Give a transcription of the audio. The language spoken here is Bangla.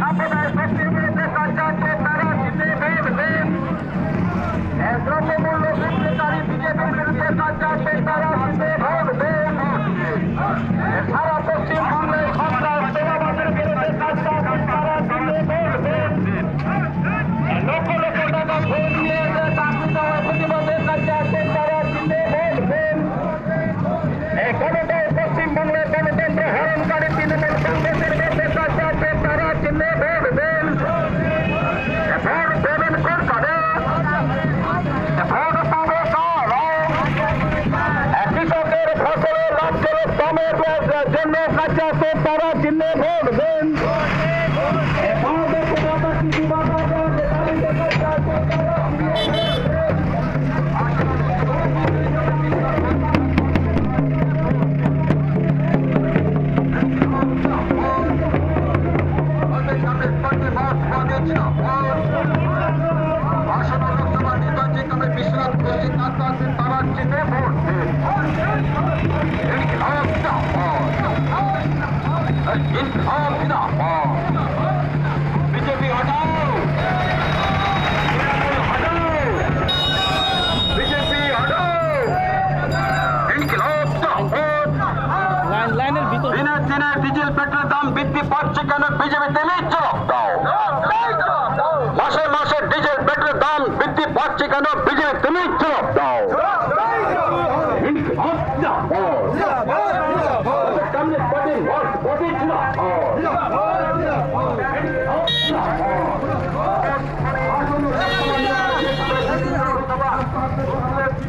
সম্প্রদায় শক্তির বিরুদ্ধে কাজ চাচ্ছে তারা জিতে ফেলবে জন্য কাছে আছে তারা চিহ্নে ভোট দেন। আসন্ন লোকসভা নির্বাচন বিশ্বনাথ তারা চিহ্নে ভোট। বিজেপি হটাও বিজেপি লাইনের ভিতর দিনে দিনে ডিজেল পেট্রোল দাম বৃদ্ধি পাচ্ছে কেন বিজেপি তেলের জবাব দাও মাসে মাসে ডিজেল পেট্রোল দাম বৃদ্ধি পাচ্ছে কেন বিজেপি তেলের জবাব ভোট ভোটই ছিল